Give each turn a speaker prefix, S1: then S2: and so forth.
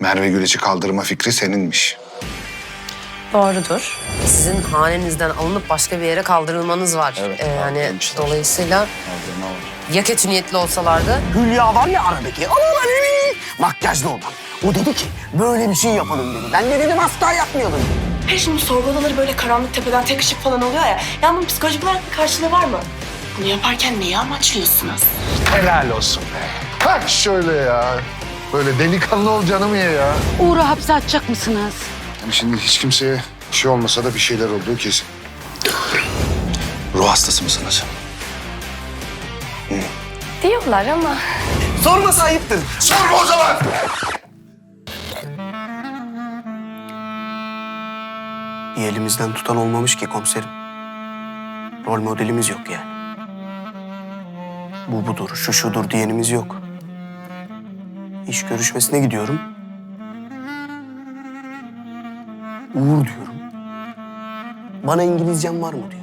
S1: Merve Güleç'i kaldırma fikri seninmiş.
S2: Doğrudur. Sizin hanenizden alınıp başka bir yere kaldırılmanız var.
S1: Evet,
S2: Ee, yani
S1: kaldırmışlar.
S2: dolayısıyla ya kötü niyetli olsalardı
S3: Hülya var ya aradaki. Ama makyajlı olan. O dedi ki böyle bir şey yapalım dedi. Ben de dedim asla yapmayalım.
S4: Her şimdi sorgu odaları böyle karanlık tepeden tek ışık falan oluyor ya. Ya bunun psikolojik olarak bir karşılığı var mı? Bunu yaparken neyi amaçlıyorsunuz?
S1: Helal olsun be. Kalk şöyle ya. Böyle delikanlı ol canım ye ya.
S5: Uğur'u hapse atacak mısınız?
S1: Yani şimdi hiç kimseye bir şey olmasa da bir şeyler olduğu kesin. Ruh hastası mısınız?
S4: Diyorlar ama.
S3: Sorması ayıptır.
S1: Sorma o zaman!
S3: Bir elimizden tutan olmamış ki komiserim. Rol modelimiz yok yani. Bu budur, şu şudur diyenimiz yok. İş görüşmesine gidiyorum. Uğur diyorum. Bana İngilizcem var mı diyor.